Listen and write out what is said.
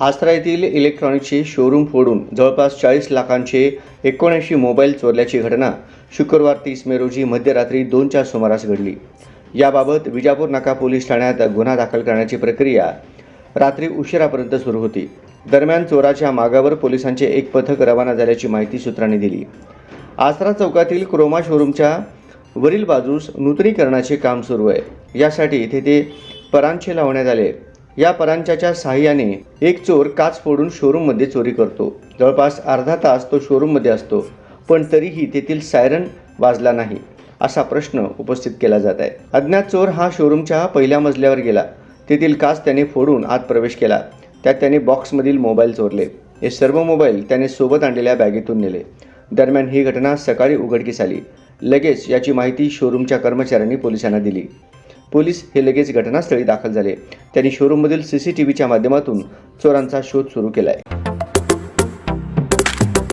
आसरा येथील इलेक्ट्रॉनिक्सचे शोरूम फोडून जवळपास चाळीस लाखांचे एकोणऐंशी मोबाईल चोरल्याची घटना शुक्रवार तीस मे रोजी मध्यरात्री दोनच्या सुमारास घडली. याबाबत विजापूर नाका पोलीस ठाण्यात गुन्हा दाखल करण्याची प्रक्रिया रात्री उशिरापर्यंत सुरू होती. दरम्यान चोराच्या मागावर पोलिसांचे एक पथक रवाना झाल्याची माहिती सूत्रांनी दिली. आसरा चौकातील क्रोमा शोरूमच्या वरील बाजूस नूतनीकरणाचे काम सुरू आहे. यासाठी तेथे परांचे लावण्यात आले. या परांच्याच्या सहाय्याने एक चोर काच फोडून शोरूममध्ये चोरी करतो. जवळपास अर्धा तास तो शोरूममध्ये असतो पण तरीही तेथील सायरन वाजला नाही असा प्रश्न उपस्थित केला जात आहे. अज्ञात चोर हा शोरूमच्या पहिल्या मजल्यावर गेला. तेथील काच त्याने फोडून आत प्रवेश केला. त्यात त्याने बॉक्समधील मोबाईल चोरले. हे सर्व मोबाईल त्याने सोबत आणलेल्या बॅगेतून नेले. दरम्यान ही घटना सकाळी उघडकीस आली. लगेच याची माहिती शोरूमच्या कर्मचाऱ्यांनी पोलिसांना दिली. पोलीस हे लगेच घटनास्थळी दाखल झाले. त्यांनी शोरूममधील सी सी टी व्हीच्या माध्यमातून चोरांचा शोध सुरू केला आहे